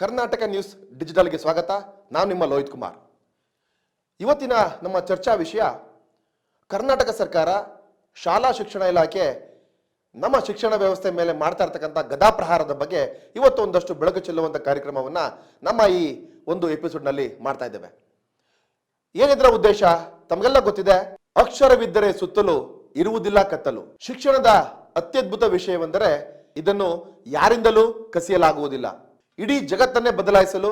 Karnataka news ಡಿಜಿಟಲ್ಗೆ ಸ್ವಾಗತ. ನಾನು ನಿಮ್ಮ ಲೋಹಿತ್ ಕುಮಾರ್. ಇವತ್ತಿನ ನಮ್ಮ ಚರ್ಚಾ ವಿಷಯ, ಕರ್ನಾಟಕ ಸರ್ಕಾರ ಶಾಲಾ ಶಿಕ್ಷಣ ಇಲಾಖೆ ನಮ್ಮ ಶಿಕ್ಷಣ ವ್ಯವಸ್ಥೆ ಮೇಲೆ ಮಾಡ್ತಾ ಇರ್ತಕ್ಕಂಥ ಗದಾಪ್ರಹಾರದ ಬಗ್ಗೆ ಇವತ್ತು ಒಂದಷ್ಟು ಬೆಳಕು ಚೆಲ್ಲುವಂಥ ಕಾರ್ಯಕ್ರಮವನ್ನು ನಮ್ಮ ಈ ಒಂದು ಎಪಿಸೋಡ್ನಲ್ಲಿ ಮಾಡ್ತಾ ಇದ್ದೇವೆ. ಏನಿದ್ರ ಉದ್ದೇಶ? ತಮಗೆಲ್ಲ ಗೊತ್ತಿದೆ, ಅಕ್ಷರವಿದ್ದರೆ ಸುತ್ತಲೂ, ಇರುವುದಿಲ್ಲ ಕತ್ತಲು. ಶಿಕ್ಷಣದ ಅತ್ಯದ್ಭುತ ವಿಷಯವೆಂದರೆ ಇದನ್ನು ಯಾರಿಂದಲೂ ಕಸಿಯಲಾಗುವುದಿಲ್ಲ. ಇಡೀ ಜಗತ್ತನ್ನೇ ಬದಲಾಯಿಸಲು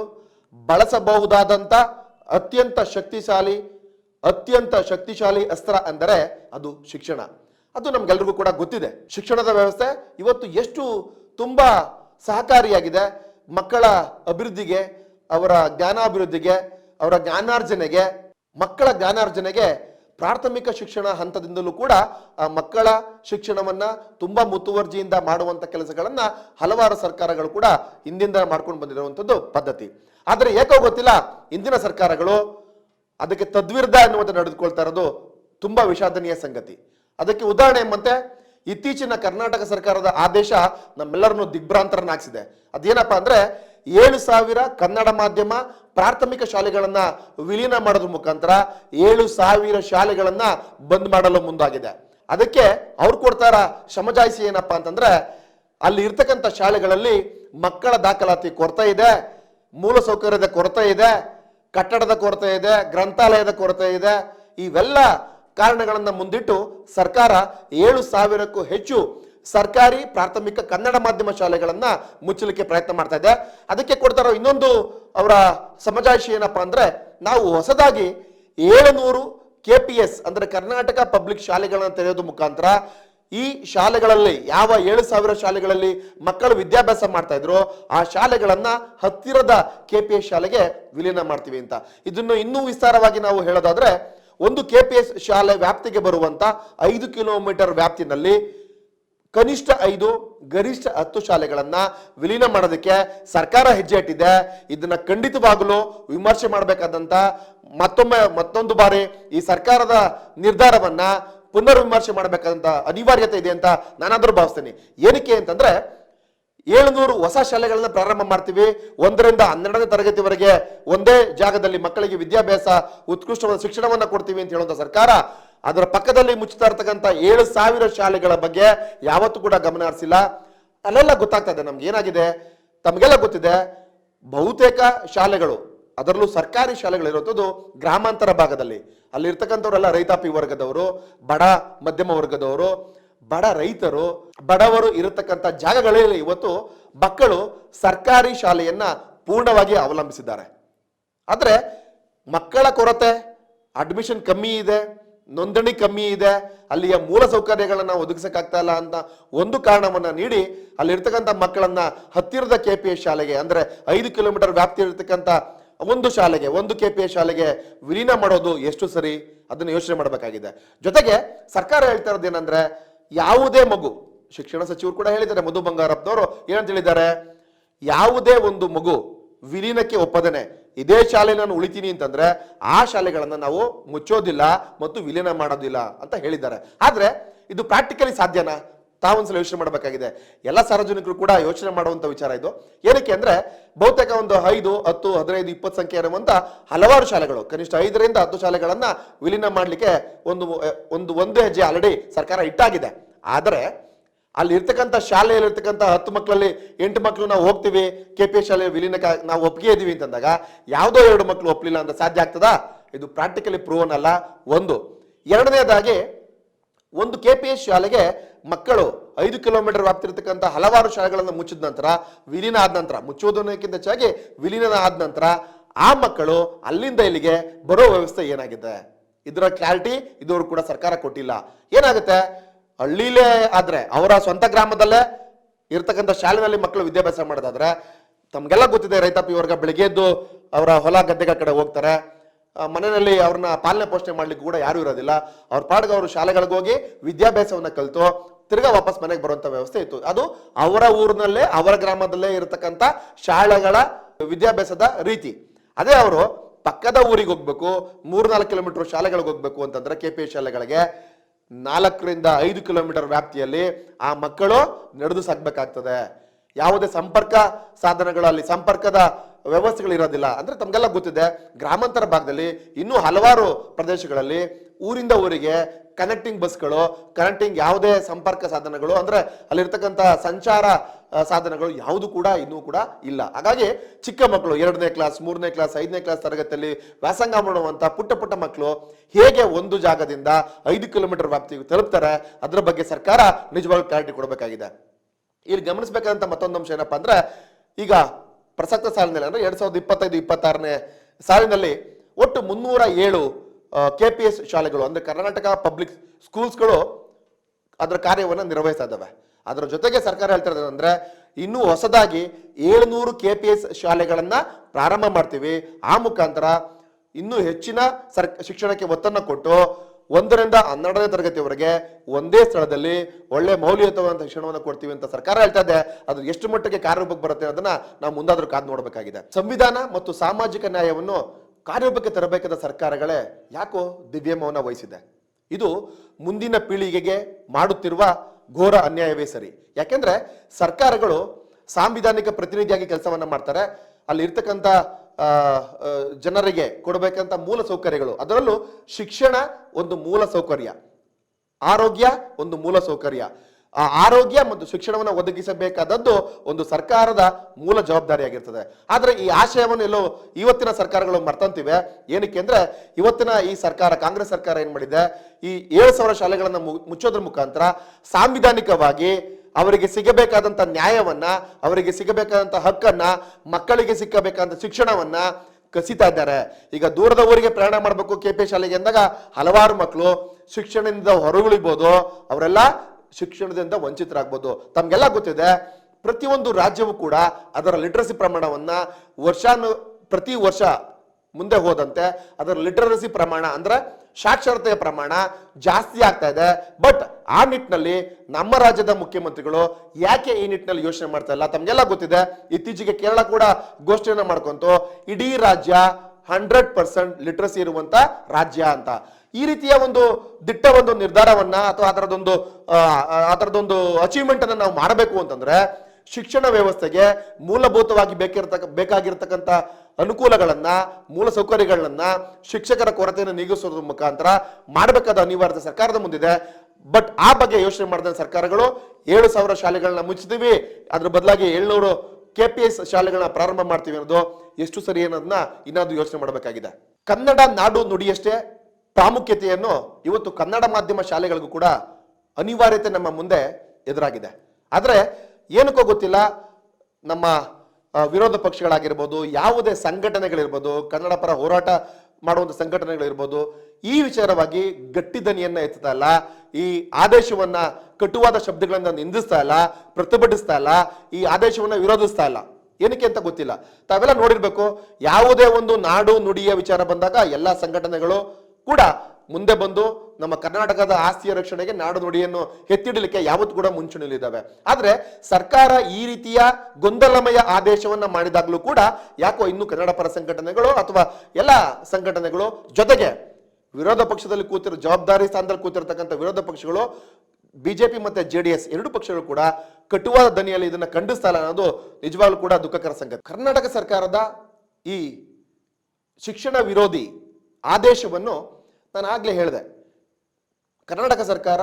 ಬಳಸಬಹುದಾದಂಥ ಅತ್ಯಂತ ಶಕ್ತಿಶಾಲಿ ಅತ್ಯಂತ ಶಕ್ತಿಶಾಲಿ ಅಸ್ತ್ರ ಅಂದರೆ ಅದು ಶಿಕ್ಷಣ. ಅದು ನಮ್ಗೆಲ್ರಿಗೂ ಕೂಡ ಗೊತ್ತಿದೆ. ಶಿಕ್ಷಣದ ವ್ಯವಸ್ಥೆ ಇವತ್ತು ಎಷ್ಟು ತುಂಬ ಸಹಕಾರಿಯಾಗಿದೆ. ಮಕ್ಕಳ ಅಭಿವೃದ್ಧಿಗೆ, ಅವರ ಜ್ಞಾನಾಭಿವೃದ್ಧಿಗೆ, ಅವರ ಜ್ಞಾನಾರ್ಜನೆಗೆ, ಮಕ್ಕಳ ಜ್ಞಾನಾರ್ಜನೆಗೆ ಪ್ರಾಥಮಿಕ ಶಿಕ್ಷಣ ಹಂತದಿಂದಲೂ ಕೂಡ ಮಕ್ಕಳ ಶಿಕ್ಷಣವನ್ನ ತುಂಬಾ ಮುತುವರ್ಜಿಯಿಂದ ಮಾಡುವಂತ ಕೆಲಸಗಳನ್ನ ಹಲವಾರು ಸರ್ಕಾರಗಳು ಕೂಡ ಹಿಂದಿಂದ ಮಾಡ್ಕೊಂಡು ಬಂದಿರುವಂತದ್ದು ಪದ್ಧತಿ. ಆದರೆ ಏಕೋ ಗೊತ್ತಿಲ್ಲ ಇಂದಿನ ಸರ್ಕಾರಗಳು ಅದಕ್ಕೆ ತದ್ವಿರುದ್ಧ ಎನ್ನುವಂತ ನಡೆದುಕೊಳ್ತಾ ಇರೋದು ತುಂಬಾ ವಿಷಾದನೀಯ ಸಂಗತಿ. ಅದಕ್ಕೆ ಉದಾಹರಣೆ ಎಂಬಂತೆ ಇತ್ತೀಚಿನ ಕರ್ನಾಟಕ ಸರ್ಕಾರದ ಆದೇಶ ನಮ್ಮೆಲ್ಲರನ್ನು ದಿಗ್ಭ್ರಾಂತರನ್ನಾಗಿಸಿದೆ. ಅದೇನಪ್ಪ ಅಂದ್ರೆ ಏಳು ಸಾವಿರ ಕನ್ನಡ ಮಾಧ್ಯಮ ಪ್ರಾಥಮಿಕ ಶಾಲೆಗಳನ್ನು ವಿಲೀನ ಮಾಡೋದ್ರ ಮುಖಾಂತರ ಏಳು ಸಾವಿರ ಶಾಲೆಗಳನ್ನು ಬಂದ್ ಮಾಡಲು ಮುಂದಾಗಿದೆ. ಅದಕ್ಕೆ ಅವ್ರು ಕೊಡ್ತಾರ ಶ್ರಮಜಾಯಿಸಿ ಏನಪ್ಪಾ ಅಂತಂದ್ರೆ ಅಲ್ಲಿ ಇರ್ತಕ್ಕಂಥ ಶಾಲೆಗಳಲ್ಲಿ ಮಕ್ಕಳ ದಾಖಲಾತಿ ಕೊರತೆ ಇದೆ, ಮೂಲ ಸೌಕರ್ಯದ ಕೊರತೆ ಇದೆ, ಕಟ್ಟಡದ ಕೊರತೆ ಇದೆ, ಗ್ರಂಥಾಲಯದ ಕೊರತೆ ಇದೆ, ಇವೆಲ್ಲ ಕಾರಣಗಳನ್ನು ಮುಂದಿಟ್ಟು ಸರ್ಕಾರ ಏಳು ಸಾವಿರಕ್ಕೂ ಹೆಚ್ಚು ಸರ್ಕಾರಿ ಪ್ರಾಥಮಿಕ ಕನ್ನಡ ಮಾಧ್ಯಮ ಶಾಲೆಗಳನ್ನ ಮುಚ್ಚಲಿಕ್ಕೆ ಪ್ರಯತ್ನ ಮಾಡ್ತಾ ಇದೆ. ಅದಕ್ಕೆ ಕೊಡ್ತಾರೋ ಇನ್ನೊಂದು ಅವರ ಸಮಜಾಯಿಷಿ ಏನಪ್ಪಾ ಅಂದ್ರೆ, ನಾವು ಹೊಸದಾಗಿ ಏಳುನೂರು ಕೆ ಪಿ ಎಸ್ ಅಂದ್ರೆ ಕರ್ನಾಟಕ ಪಬ್ಲಿಕ್ ಶಾಲೆಗಳನ್ನ ತೆರೆಯೋದು ಮುಖಾಂತರ ಈ ಶಾಲೆಗಳಲ್ಲಿ ಯಾವ ಏಳು ಸಾವಿರ ಶಾಲೆಗಳಲ್ಲಿ ಮಕ್ಕಳು ವಿದ್ಯಾಭ್ಯಾಸ ಮಾಡ್ತಾ ಇದ್ರು ಆ ಶಾಲೆಗಳನ್ನ ಹತ್ತಿರದ ಕೆ ಪಿ ಎಸ್ ಶಾಲೆಗೆ ವಿಲೀನ ಮಾಡ್ತೀವಿ ಅಂತ. ಇದನ್ನು ಇನ್ನೂ ವಿಸ್ತಾರವಾಗಿ ನಾವು ಹೇಳೋದಾದ್ರೆ, ಒಂದು ಕೆ ಪಿ ಎಸ್ ಶಾಲೆ ವ್ಯಾಪ್ತಿಗೆ ಬರುವಂತ ಐದು ಕಿಲೋಮೀಟರ್ ವ್ಯಾಪ್ತಿನಲ್ಲಿ ಕನಿಷ್ಠ ಐದು, ಗರಿಷ್ಠ ಹತ್ತು ಶಾಲೆಗಳನ್ನ ವಿಲೀನ ಮಾಡೋದಕ್ಕೆ ಸರ್ಕಾರ ಹೆಜ್ಜೆ ಇಟ್ಟಿದೆ. ಇದನ್ನ ಖಂಡಿತವಾಗಲೂ ವಿಮರ್ಶೆ ಮಾಡಬೇಕಾದಂತ ಮತ್ತೊಮ್ಮೆ, ಮತ್ತೊಂದು ಬಾರಿ ಈ ಸರ್ಕಾರದ ನಿರ್ಧಾರವನ್ನ ಪುನರ್ ವಿಮರ್ಶೆ ಮಾಡಬೇಕಾದಂತ ಅನಿವಾರ್ಯತೆ ಇದೆ ಅಂತ ನಾನಾದರೂ ಭಾವಿಸ್ತೇನೆ. ಏನಕ್ಕೆ ಅಂತಂದ್ರೆ, ಏಳುನೂರು ಹೊಸ ಶಾಲೆಗಳನ್ನ ಪ್ರಾರಂಭ ಮಾಡ್ತೀವಿ. ಒಂದರಿಂದ ಹನ್ನೆರಡನೇ ತರಗತಿವರೆಗೆ ಒಂದೇ ಜಾಗದಲ್ಲಿ ಮಕ್ಕಳಿಗೆ ವಿದ್ಯಾಭ್ಯಾಸ, ಉತ್ಕೃಷ್ಟವಾದ ಶಿಕ್ಷಣವನ್ನ ಕೊಡ್ತೀವಿ ಅಂತ ಹೇಳುವಂತ ಸರ್ಕಾರ ಅದರ ಪಕ್ಕದಲ್ಲಿ ಮುಚ್ಚುತ್ತಾ ಇರ್ತಕ್ಕಂಥ ಏಳು ಸಾವಿರ ಶಾಲೆಗಳ ಬಗ್ಗೆ ಯಾವತ್ತೂ ಕೂಡ ಗಮನ ಹರಿಸಿಲ್ಲ. ಅಲ್ಲೆಲ್ಲ ಗೊತ್ತಾಗ್ತಾ ಇದೆ ನಮ್ಗೆ, ಏನಾಗಿದೆ? ತಮಗೆಲ್ಲ ಗೊತ್ತಿದೆ, ಬಹುತೇಕ ಶಾಲೆಗಳು, ಅದರಲ್ಲೂ ಸರ್ಕಾರಿ ಶಾಲೆಗಳು ಇರುವಂಥದ್ದು ಗ್ರಾಮಾಂತರ ಭಾಗದಲ್ಲಿ. ಅಲ್ಲಿ ಇರ್ತಕ್ಕಂಥವರೆಲ್ಲ ರೈತಾಪಿ ವರ್ಗದವರು, ಬಡ, ಮಧ್ಯಮ ವರ್ಗದವರು, ಬಡ ರೈತರು, ಬಡವರು ಇರತಕ್ಕಂಥ ಜಾಗಗಳಲ್ಲಿ ಇವತ್ತು ಮಕ್ಕಳು ಸರ್ಕಾರಿ ಶಾಲೆಯನ್ನ ಪೂರ್ಣವಾಗಿ ಅವಲಂಬಿಸಿದ್ದಾರೆ. ಆದರೆ ಮಕ್ಕಳ ಕೊರತೆ, ಅಡ್ಮಿಷನ್ ಕಮ್ಮಿ ಇದೆ ನೋಂದಣಿ ಕಮ್ಮಿ ಇದೆ, ಅಲ್ಲಿಯ ಮೂಲ ಸೌಕರ್ಯಗಳನ್ನು ಒದಗಿಸಕ್ಕಾಗ್ತಾ ಇಲ್ಲ ಅಂತ ಒಂದು ಕಾರಣವನ್ನ ನೀಡಿ, ಅಲ್ಲಿರ್ತಕ್ಕಂಥ ಮಕ್ಕಳನ್ನು ಹತ್ತಿರದ ಕೆ ಪಿ ಎಸ್ ಶಾಲೆಗೆ, ಅಂದ್ರೆ ಐದು ಕಿಲೋಮೀಟರ್ ವ್ಯಾಪ್ತಿ ಇರತಕ್ಕಂಥ ಒಂದು ಶಾಲೆಗೆ, ಒಂದು ಕೆ ಪಿ ಎಸ್ ಶಾಲೆಗೆ ವಿಲೀನ ಮಾಡೋದು ಎಷ್ಟು ಸರಿ? ಅದನ್ನು ಯೋಚನೆ ಮಾಡಬೇಕಾಗಿದೆ. ಜೊತೆಗೆ ಸರ್ಕಾರ ಹೇಳ್ತಾ ಇರೋದು ಏನಂದ್ರೆ, ಯಾವುದೇ ಮಗು, ಶಿಕ್ಷಣ ಸಚಿವರು ಕೂಡ ಹೇಳಿದ್ದಾರೆ, ಮಧು ಬಂಗಾರಪ್ಪನವರು ಏನಂತ ಹೇಳಿದ್ದಾರೆ, ಯಾವುದೇ ಒಂದು ಮಗು ವಿಲೀನಕ್ಕೆ ಒಪ್ಪದೇನೆ ಇದೇ ಶಾಲೆ ನಾನು ಉಳಿತೀನಿ ಅಂತಂದ್ರೆ ಆ ಶಾಲೆಗಳನ್ನು ನಾವು ಮುಚ್ಚೋದಿಲ್ಲ ಮತ್ತು ವಿಲೀನ ಮಾಡೋದಿಲ್ಲ ಅಂತ ಹೇಳಿದ್ದಾರೆ. ಆದ್ರೆ ಇದು ಪ್ರಾಕ್ಟಿಕಲಿ ಸಾಧ್ಯನಾ? ತಾವೊಂದ್ಸಲ ಯೋಚನೆ ಮಾಡಬೇಕಾಗಿದೆ. ಎಲ್ಲ ಸಾರ್ವಜನಿಕರು ಕೂಡ ಯೋಚನೆ ಮಾಡುವಂತ ವಿಚಾರ ಇದು. ಏನಕ್ಕೆ ಅಂದ್ರೆ ಬಹುತೇಕ ಒಂದು ಐದು, ಹತ್ತು, ಹದಿನೈದು, ಇಪ್ಪತ್ತು ಸಂಖ್ಯೆ ಇರುವಂತ ಹಲವಾರು ಶಾಲೆಗಳು, ಕನಿಷ್ಠ ಐದರಿಂದ ಹತ್ತು ಶಾಲೆಗಳನ್ನು ವಿಲೀನ ಮಾಡಲಿಕ್ಕೆ ಒಂದು ಒಂದು ಒಂದು ಹೆಜ್ಜೆ ಆಲ್ರೆಡಿ ಸರ್ಕಾರ ಇಟ್ಟಾಗಿದೆ. ಆದರೆ ಅಲ್ಲಿ ಇರ್ತಕ್ಕಂಥ ಶಾಲೆಯಲ್ಲಿ ಇರ್ತಕ್ಕಂಥ ಹತ್ತು ಮಕ್ಕಳಲ್ಲಿ ಎಂಟು ಮಕ್ಕಳು ನಾವು ಹೋಗ್ತೀವಿ, ಕೆ ಪಿ ಶಾಲೆ ವಿಲೀನಕ್ಕೆ ನಾವು ಒಪ್ಪಿಗೆ ಇದೀವಿ ಅಂತಂದಾಗ ಯಾವುದೋ ಎರಡು ಮಕ್ಕಳು ಒಪ್ಪಲಿಲ್ಲ ಅಂತ ಸಾಧ್ಯ ಆಗ್ತದಾ? ಇದು ಪ್ರಾಕ್ಟಿಕಲಿ ಪ್ರೂವನ್ ಅಲ್ಲ. ಒಂದು. ಎರಡನೇದಾಗಿ, ಒಂದು ಕೆ ಪಿ ಎಸ್ ಶಾಲೆಗೆ ಮಕ್ಕಳು ಐದು ಕಿಲೋಮೀಟರ್ ವ್ಯಾಪ್ತಿ ಇರತಕ್ಕಂಥ ಹಲವಾರು ಶಾಲೆಗಳನ್ನು ಮುಚ್ಚಿದ ನಂತರ, ವಿಲೀನ ಆದ ನಂತರ, ಮುಚ್ಚುವುದಕ್ಕಿಂತ ಹೆಚ್ಚಾಗಿ ವಿಲೀನ ಆದ ನಂತರ ಆ ಮಕ್ಕಳು ಅಲ್ಲಿಂದ ಇಲ್ಲಿಗೆ ಬರೋ ವ್ಯವಸ್ಥೆ ಏನಾಗಿದೆ? ಇದರ ಕ್ಲಾರಿಟಿ ಇದುವರೆಗೂ ಕೂಡ ಸರ್ಕಾರ ಕೊಟ್ಟಿಲ್ಲ. ಏನಾಗುತ್ತೆ? ಹಳ್ಳಿಲೇ ಆದ್ರೆ ಅವರ ಸ್ವಂತ ಗ್ರಾಮದಲ್ಲೇ ಇರ್ತಕ್ಕಂಥ ಶಾಲೆನಲ್ಲಿ ಮಕ್ಕಳು ವಿದ್ಯಾಭ್ಯಾಸ ಮಾಡೋದಾದ್ರೆ ತಮಗೆಲ್ಲ ಗೊತ್ತಿದೆ ರೈತಾಪಿ ವರ್ಗ ಬೆಳಿಗ್ಗೆ ಎದ್ದು ಅವರ ಹೊಲ ಗದ್ದೆಗಳ ಕಡೆ ಹೋಗ್ತಾರೆ. ಮನೆಯಲ್ಲಿ ಅವ್ರನ್ನ ಪಾಲನೆ ಪೋಷಣೆ ಮಾಡ್ಲಿಕ್ಕೆ ಕೂಡ ಯಾರು ಇರೋದಿಲ್ಲ. ಅವ್ರ ಪಾಡ್ಗೆ ಅವರು ಶಾಲೆಗಳಿಗೆ ಹೋಗಿ ವಿದ್ಯಾಭ್ಯಾಸವನ್ನ ಕಲಿತು ತಿರ್ಗಾ ವಾಪಸ್ ಮನೆಗೆ ಬರುವಂತ ವ್ಯವಸ್ಥೆ ಇತ್ತು. ಅದು ಅವರ ಊರಿನಲ್ಲೇ, ಅವರ ಗ್ರಾಮದಲ್ಲೇ ಇರತಕ್ಕಂತ ಶಾಲೆಗಳ ವಿದ್ಯಾಭ್ಯಾಸದ ರೀತಿ. ಅದೇ ಅವರು ಪಕ್ಕದ ಊರಿಗೆ ಹೋಗ್ಬೇಕು, ಮೂರ್ನಾಲ್ಕು ಕಿಲೋಮೀಟರ್ ಶಾಲೆಗಳಿಗೆ ಹೋಗ್ಬೇಕು ಅಂತಂದ್ರೆ ಕೆ ಪಿ ಶಾಲೆಗಳಿಗೆ. ನಾಲ್ಕರಿಂದ ಐದು ಕಿಲೋಮೀಟರ್ ವ್ಯಾಪ್ತಿಯಲ್ಲಿ ಆ ಮಕ್ಕಳು ನಡೆದು ಸಾಕ್ಬೇಕಾಗ್ತದೆ. ಯಾವುದೇ ಸಂಪರ್ಕ ಸಾಧನಗಳಲ್ಲಿ ಸಂಪರ್ಕದ ವ್ಯವಸ್ಥೆಗಳು ಅಂದರೆ ತಮಗೆಲ್ಲ ಗೊತ್ತಿದೆ, ಗ್ರಾಮಾಂತರ ಭಾಗದಲ್ಲಿ ಇನ್ನೂ ಹಲವಾರು ಪ್ರದೇಶಗಳಲ್ಲಿ ಊರಿಂದ ಊರಿಗೆ ಕನೆಕ್ಟಿಂಗ್ ಬಸ್ಗಳು ಕನೆಕ್ಟಿಂಗ್ ಯಾವುದೇ ಸಂಪರ್ಕ ಸಾಧನಗಳು, ಅಂದ್ರೆ ಅಲ್ಲಿರ್ತಕ್ಕಂಥ ಸಂಚಾರ ಸಾಧನಗಳು ಯಾವುದು ಕೂಡ ಇನ್ನೂ ಕೂಡ ಇಲ್ಲ. ಹಾಗಾಗಿ ಚಿಕ್ಕ ಮಕ್ಕಳು, ಎರಡನೇ ಕ್ಲಾಸ್ ಮೂರನೇ ಕ್ಲಾಸ್ ಐದನೇ ಕ್ಲಾಸ್ ತರಗತಿಯಲ್ಲಿ ವ್ಯಾಸಂಗ ಮಾಡುವಂಥ ಪುಟ್ಟ ಪುಟ್ಟ ಮಕ್ಕಳು ಹೇಗೆ ಒಂದು ಜಾಗದಿಂದ ಐದು ಕಿಲೋಮೀಟರ್ ವ್ಯಾಪ್ತಿಗೆ ತಲುಪ್ತಾರೆ, ಅದರ ಬಗ್ಗೆ ಸರ್ಕಾರ ನಿಜವಾಗ್ಲೂ ಕ್ಲಾರಿಟಿ ಕೊಡಬೇಕಾಗಿದೆ. ಇಲ್ಲಿ ಗಮನಿಸಬೇಕಾದಂತ ಮತ್ತೊಂದು ಅಂಶ ಏನಪ್ಪಾ ಅಂದ್ರೆ, ಈಗ ಪ್ರಸಕ್ತ ಸಾಲಿನಲ್ಲಿ ಅಂದ್ರೆ ಎರಡ್ ಸಾವಿರದ ಇಪ್ಪತ್ತೈದು, ಇಪ್ಪತ್ತಾರನೇ ಸಾಲಿನಲ್ಲಿ ಒಟ್ಟು ಮುನ್ನೂರ ಏಳು ಕೆ ಪಿ ಎಸ್ ಶಾಲೆಗಳು ಅಂದ್ರೆ ಕರ್ನಾಟಕ ಪಬ್ಲಿಕ್ ಸ್ಕೂಲ್ಸ್ಗಳು ಅದರ ಕಾರ್ಯವನ್ನು ನಿರ್ವಹಿಸ್ತಾ ಇದ್ದಾವೆ. ಅದರ ಜೊತೆಗೆ ಸರ್ಕಾರ ಹೇಳ್ತಾ ಇರೋದು ಅಂದ್ರೆ ಇನ್ನೂ ಹೊಸದಾಗಿ ಏಳುನೂರು ಕೆ ಪಿ ಎಸ್ ಶಾಲೆಗಳನ್ನ ಪ್ರಾರಂಭ ಮಾಡ್ತೀವಿ. ಆ ಮುಖಾಂತರ ಇನ್ನೂ ಹೆಚ್ಚಿನ ಸರ್, ಶಿಕ್ಷಣಕ್ಕೆ ಒತ್ತನ್ನು ಕೊಟ್ಟು ಒಂದರಿಂದ ಹನ್ನೆರಡನೇ ತರಗತಿವರೆಗೆ ಒಂದೇ ಸ್ಥಳದಲ್ಲಿ ಒಳ್ಳೆ ಮೌಲ್ಯಯುತವಾದ ಶಿಕ್ಷಣವನ್ನು ಕೊಡ್ತೀವಿ ಅಂತ ಸರ್ಕಾರ ಹೇಳ್ತಾ ಇದೆ. ಅದು ಎಷ್ಟು ಮಟ್ಟಿಗೆ ಕಾರ್ಯರೂಪಕ್ಕೆ ಬರುತ್ತೆ ಅನ್ನೋದನ್ನ ನಾವು ಮುಂದಾದ್ರೂ ಕಾದು ನೋಡಬೇಕಾಗಿದೆ. ಸಂವಿಧಾನ ಮತ್ತು ಸಾಮಾಜಿಕ ನ್ಯಾಯವನ್ನು ಕಾರ್ಯರೂಪಕ್ಕೆ ತರಬೇಕಾದ ಸರ್ಕಾರಗಳೇ ಯಾಕೋ ದಿವ್ಯ ಮೌನ ವಹಿಸಿದೆ. ಇದು ಮುಂದಿನ ಪೀಳಿಗೆಗೆ ಮಾಡುತ್ತಿರುವ ಘೋರ ಅನ್ಯಾಯವೇ ಸರಿ. ಯಾಕೆಂದ್ರೆ ಸರ್ಕಾರಗಳು ಸಾಂವಿಧಾನಿಕ ಪ್ರತಿನಿಧಿಯಾಗಿ ಕೆಲಸವನ್ನ ಮಾಡ್ತಾರೆ. ಅಲ್ಲಿ ಇರ್ತಕ್ಕಂಥ ಜನರಿಗೆ ಕೊಡಬೇಕಂತ ಮೂಲ ಸೌಕರ್ಯಗಳು. ಅದರಲ್ಲೂ ಶಿಕ್ಷಣ ಒಂದು ಮೂಲ ಸೌಕರ್ಯ. ಆರೋಗ್ಯ ಒಂದು ಮೂಲ ಸೌಕರ್ಯ. ಆ ಆರೋಗ್ಯ ಮತ್ತು ಶಿಕ್ಷಣವನ್ನು ಒದಗಿಸಬೇಕಾದದ್ದು ಒಂದು ಸರ್ಕಾರದ ಮೂಲ ಜವಾಬ್ದಾರಿಯಾಗಿರ್ತದೆ. ಆದರೆ ಈ ಆಶಯವನ್ನು ಎಲ್ಲೋ ಇವತ್ತಿನ ಸರ್ಕಾರಗಳು ಮರ್ತಂತಿವೆ. ಏನಕ್ಕೆ ಅಂದ್ರೆ ಇವತ್ತಿನ ಈ ಸರ್ಕಾರ, ಕಾಂಗ್ರೆಸ್ ಸರ್ಕಾರ ಏನ್ ಮಾಡಿದೆ? ಈ ಏಳು ಸಾವಿರ ಶಾಲೆಗಳನ್ನು ಮುಚ್ಚೋದ್ರ ಮುಖಾಂತರ ಸಾಂವಿಧಾನಿಕವಾಗಿ ಅವರಿಗೆ ಸಿಗಬೇಕಾದಂಥ ನ್ಯಾಯವನ್ನ, ಅವರಿಗೆ ಸಿಗಬೇಕಾದಂಥ ಹಕ್ಕನ್ನ, ಮಕ್ಕಳಿಗೆ ಸಿಕ್ಕಬೇಕಾದಂಥ ಶಿಕ್ಷಣವನ್ನ ಕಸಿತಾ ಇದ್ದಾರೆ. ಈಗ ದೂರದ ಊರಿಗೆ ಪ್ರಯಾಣ ಮಾಡಬೇಕು ಕೆ ಪಿ ಶಾಲೆಗೆ ಅಂದಾಗ ಹಲವಾರು ಮಕ್ಕಳು ಶಿಕ್ಷಣದಿಂದ ಹೊರಗುಳಿಬೋದು, ಅವರೆಲ್ಲ ಶಿಕ್ಷಣದಿಂದ ವಂಚಿತರಾಗ್ಬೋದು. ತಮಗೆಲ್ಲ ಗೊತ್ತಿದೆ, ಪ್ರತಿಯೊಂದು ರಾಜ್ಯವೂ ಕೂಡ ಅದರ ಲಿಟ್ರಸಿ ಪ್ರಮಾಣವನ್ನ ವರ್ಷಾನು, ಪ್ರತಿ ವರ್ಷ ಮುಂದೆ ಹೋದಂತೆ ಅದರ ಲಿಟರಸಿ ಪ್ರಮಾಣ ಅಂದ್ರೆ ಸಾಕ್ಷರತೆಯ ಪ್ರಮಾಣ ಜಾಸ್ತಿ ಆಗ್ತಾ ಇದೆ. ಬಟ್ ಆ ನಿಟ್ಟಿನಲ್ಲಿ ನಮ್ಮ ರಾಜ್ಯದ ಮುಖ್ಯಮಂತ್ರಿಗಳು ಯಾಕೆ ಈ ನಿಟ್ಟಿನಲ್ಲಿ ಯೋಚನೆ ಮಾಡ್ತಾ ಇಲ್ಲ? ತಮಗೆಲ್ಲ ಗೊತ್ತಿದೆ. ಇತ್ತೀಚೆಗೆ ಕೇರಳ ಕೂಡ ಗೋಷ್ಠಿಯನ್ನ ಮಾಡ್ಕೊಂತು. ಇಡೀ ರಾಜ್ಯ ಹಂಡ್ರೆಡ್ ಪರ್ಸೆಂಟ್ ಲಿಟ್ರಸಿ ಇರುವಂತ ರಾಜ್ಯ ಅಂತ. ಈ ರೀತಿಯ ಒಂದು ದಿಟ್ಟ ಒಂದು ನಿರ್ಧಾರವನ್ನ ಅಥವಾ ಅದರದೊಂದು ಆ, ಅದರದೊಂದು ಅಚೀವ್ಮೆಂಟ್ ಅನ್ನ ನಾವು ಮಾಡಬೇಕು ಅಂತಂದ್ರೆ ಶಿಕ್ಷಣ ವ್ಯವಸ್ಥೆಗೆ ಮೂಲಭೂತವಾಗಿ ಬೇಕಿರತಕ್ಕ ಬೇಕಾಗಿರ್ತಕ್ಕಂಥ ಅನುಕೂಲಗಳನ್ನು, ಮೂಲ ಸೌಕರ್ಯಗಳನ್ನು ಶಿಕ್ಷಕರ ಕೊರತೆಯನ್ನು ನೀಗಿಸೋದ್ರ ಮುಖಾಂತರ ಮಾಡಬೇಕಾದ ಅನಿವಾರ್ಯತೆ ಸರ್ಕಾರದ ಮುಂದಿದೆ. ಬಟ್ ಆ ಬಗ್ಗೆ ಯೋಚನೆ ಮಾಡಿದ ಸರ್ಕಾರಗಳು ಏಳು ಸಾವಿರ ಶಾಲೆಗಳನ್ನ ಮುಚ್ಚಿದೀವಿ. ಅದ್ರ ಬದಲಾಗಿ ಏಳ್ನೂರು ಕೆ ಪಿ ಎಸ್ ಶಾಲೆಗಳನ್ನ ಪ್ರಾರಂಭ ಮಾಡ್ತೀವಿ ಅನ್ನೋದು ಎಷ್ಟು ಸರಿ ಅನ್ನೋದನ್ನ ಇನ್ನಾದ್ರು ಯೋಚನೆ ಮಾಡಬೇಕಾಗಿದೆ. ಕನ್ನಡ ನಾಡು ನುಡಿಯಷ್ಟೇ ಪ್ರಾಮುಖ್ಯತೆಯನ್ನು ಇವತ್ತು ಕನ್ನಡ ಮಾಧ್ಯಮ ಶಾಲೆಗಳಿಗೂ ಕೂಡ ಅನಿವಾರ್ಯತೆ ನಮ್ಮ ಮುಂದೆ ಎದುರಾಗಿದೆ. ಆದರೆ ಏನಕ್ಕೋ ಗೊತ್ತಿಲ್ಲ, ನಮ್ಮ ವಿರೋಧ ಪಕ್ಷಗಳಾಗಿರ್ಬೋದು, ಯಾವುದೇ ಸಂಘಟನೆಗಳಿರ್ಬೋದು, ಕನ್ನಡ ಪರ ಹೋರಾಟ ಮಾಡುವಂಥ ಸಂಘಟನೆಗಳಿರ್ಬೋದು, ಈ ವಿಚಾರವಾಗಿ ಗಟ್ಟಿ ದನಿಯನ್ನ ಎತ್ತುತ್ತಾ ಇಲ್ಲ, ಈ ಆದೇಶವನ್ನ ಕಟುವಾದ ಶಬ್ದಗಳನ್ನ ನಿಂದಿಸ್ತಾ ಇಲ್ಲ, ಪ್ರತಿಭಟಿಸ್ತಾ ಇಲ್ಲ, ಈ ಆದೇಶವನ್ನ ವಿರೋಧಿಸ್ತಾ ಇಲ್ಲ. ಏನಕ್ಕೆ ಅಂತ ಗೊತ್ತಿಲ್ಲ. ತಾವೆಲ್ಲ ನೋಡಿರ್ಬೇಕು, ಯಾವುದೇ ಒಂದು ನಾಡು ನುಡಿಯ ವಿಚಾರ ಬಂದಾಗ ಎಲ್ಲಾ ಸಂಘಟನೆಗಳು ಕೂಡ ಮುಂದೆ ಬಂದು ನಮ್ಮ ಕರ್ನಾಟಕದ ಆಸ್ತಿಯ ರಕ್ಷಣೆಗೆ ನಾಡು ನುಡಿಯನ್ನು ಎತ್ತಿಡಲಿಕ್ಕೆ ಯಾವತ್ತು ಕೂಡ ಮುಂಚೂಣಿಯಲ್ಲಿದ್ದಾವೆ. ಆದ್ರೆ ಸರ್ಕಾರ ಈ ರೀತಿಯ ಗೊಂದಲಮಯ ಆದೇಶವನ್ನ ಮಾಡಿದಾಗಲೂ ಕೂಡ ಯಾಕೋ ಇನ್ನು ಕನ್ನಡ ಪರ ಸಂಘಟನೆಗಳು ಅಥವಾ ಎಲ್ಲ ಸಂಘಟನೆಗಳು ಜೊತೆಗೆ ವಿರೋಧ ಪಕ್ಷದಲ್ಲಿ ಕೂತಿರೋ ಜವಾಬ್ದಾರಿ ಸ್ಥಾನದಲ್ಲಿ ಕೂತಿರ್ತಕ್ಕಂಥ ವಿರೋಧ ಪಕ್ಷಗಳು, ಬಿಜೆಪಿ ಮತ್ತೆ ಜೆ ಡಿ ಎಸ್ ಎರಡು ಪಕ್ಷಗಳು ಕೂಡ ಕಟುವಾದ ದನಿಯಲ್ಲಿ ಇದನ್ನ ಖಂಡಿಸ್ತಾ ಇಲ್ಲ ಅನ್ನೋದು ನಿಜವಾಗ್ಲೂ ಕೂಡ ದುಃಖಕರ ಸಂಗತಿ. ಕರ್ನಾಟಕ ಸರ್ಕಾರದ ಈ ಶಿಕ್ಷಣ ವಿರೋಧಿ ಆದೇಶವನ್ನು ನಾನು ಆಗಲೇ ಹೇಳಿದೆ. ಕರ್ನಾಟಕ ಸರ್ಕಾರ,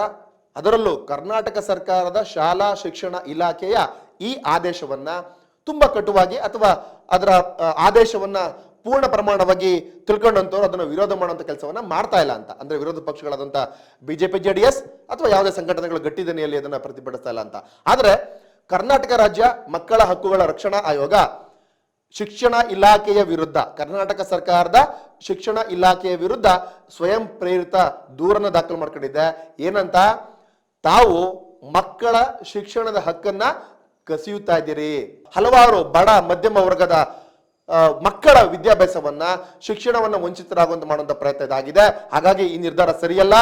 ಅದರಲ್ಲೂ ಕರ್ನಾಟಕ ಸರ್ಕಾರದ ಶಾಲಾ ಶಿಕ್ಷಣ ಇಲಾಖೆಯ ಈ ಆದೇಶವನ್ನ ತುಂಬಾ ಕಟುವಾಗಿ ಅಥವಾ ಅದರ ಆದೇಶವನ್ನ ಪೂರ್ಣ ಪ್ರಮಾಣವಾಗಿ ತಿಳ್ಕೊಂಡಂತವ್ರು ಅದನ್ನು ವಿರೋಧ ಮಾಡುವಂತ ಕೆಲಸವನ್ನ ಮಾಡ್ತಾ ಇಲ್ಲ ಅಂತ. ಅಂದ್ರೆ ವಿರೋಧ ಪಕ್ಷಗಳಾದಂತ ಬಿಜೆಪಿ ಜೆ ಡಿ ಎಸ್ ಅಥವಾ ಯಾವುದೇ ಸಂಘಟನೆಗಳು ಗಟ್ಟಿ ದನಿಯಲ್ಲಿ ಅದನ್ನ ಪ್ರತಿಭಟಿಸ್ತಾ ಇಲ್ಲ ಅಂತ. ಆದರೆ ಕರ್ನಾಟಕ ರಾಜ್ಯ ಮಕ್ಕಳ ಹಕ್ಕುಗಳ ರಕ್ಷಣಾ ಆಯೋಗ ಶಿಕ್ಷಣ ಇಲಾಖೆಯ ವಿರುದ್ಧ, ಕರ್ನಾಟಕ ಸರ್ಕಾರದ ಶಿಕ್ಷಣ ಇಲಾಖೆಯ ವಿರುದ್ಧ ಸ್ವಯಂ ಪ್ರೇರಿತ ದೂರನ್ನು ದಾಖಲು ಮಾಡ್ಕೊಂಡಿದ್ದೆ. ಏನಂತ? ತಾವು ಮಕ್ಕಳ ಶಿಕ್ಷಣದ ಹಕ್ಕನ್ನ ಕಸಿಯುತ್ತಾ ಇದ್ದೀರಿ. ಹಲವಾರು ಬಡ, ಮಧ್ಯಮ ವರ್ಗದ ಮಕ್ಕಳ ವಿದ್ಯಾಭ್ಯಾಸವನ್ನ, ಶಿಕ್ಷಣವನ್ನ ವಂಚಿತರಾಗುವಂತ ಮಾಡುವಂತ ಪ್ರಯತ್ನ ಇದಾಗಿದೆ. ಹಾಗಾಗಿ ಈ ನಿರ್ಧಾರ ಸರಿಯಲ್ಲ.